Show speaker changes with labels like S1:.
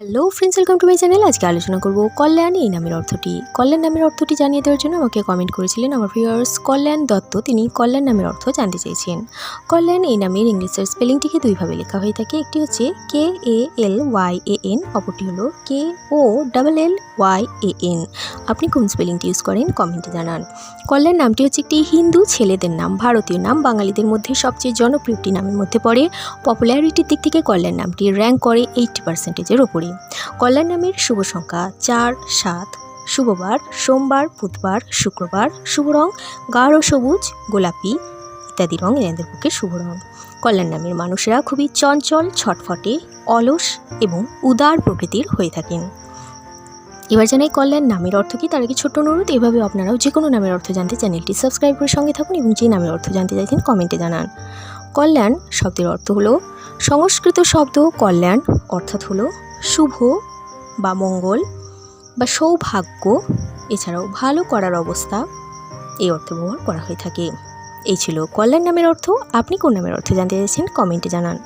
S1: Hello friends welcome to my channel আজকে আলোচনা করব কল্যাণ এই নামের অর্থটি। কল্যাণ নামের অর্থটি জানিয়ে দেওয়ার জন্য আমাকে কমেন্ট করেছিলেন আমার ভিউয়ার্স কল্যাণ দত্ত। তিনি কল্যাণ নামের অর্থ জানতে চেয়েছেন। কল্যাণ এই নামের ইংলিশের স্পেলিংটিকে দুইভাবে লেখা হয়ে থাকে। একটি হচ্ছে কে এ এল ওয়াই এ এন অপরটি হলো K O double L Y A N আপনি কোন স্পেলিংটি ইউজ করেন কমেন্টে জানান। কল্যাণ নামটি হচ্ছে একটি হিন্দু ছেলেদের নাম। ভারতীয় নাম। বাঙালিদের মধ্যে সবচেয়ে জনপ্রিয়টি নামের মধ্যে পড়ে। পপুলারিটির দিক থেকে কল্যাণ নামটি র্যাঙ্ক করে এইটটি পার্সেন্টেজের ওপরে কল্যাণ নামের শুভ সংখ্যা চার, সাত। শুভবার, সোমবার, বুধবার, শুক্রবার, শুভ রং গাঢ় সবুজ, গোলাপি ইত্যাদি রং এনাদের পক্ষে শুভ রং। কল্যাণ নামের মানুষেরা খুবই চঞ্চল, ছটফটে, অলস এবং উদার প্রকৃতির হয়ে থাকেন। এবার জানাই কল্যাণ নামের অর্থ কি? তার আগে ছোট্ট অনুরোধ, এভাবে আপনারাও যে কোনো নামের অর্থ জানতে চ্যানেলটি সাবস্ক্রাইব করে সঙ্গে থাকুন এবং যে নামের অর্থ জানতে চাইছেন কমেন্টে জানান। কল্যাণ শব্দের অর্থ হলো সংস্কৃত শব্দ কল্যাণ, অর্থাৎ হলো শুভ বা মঙ্গল বা সৌভাগ্য, এছাড়াও ভালো করার অবস্থা, এই অর্থ ব্যবহার করা হয়ে থাকে। এই ছিল কল্যাণ নামের অর্থ। আপনি কোন নামের অর্থ জানতে চাইছেন, কমেন্টে জানান।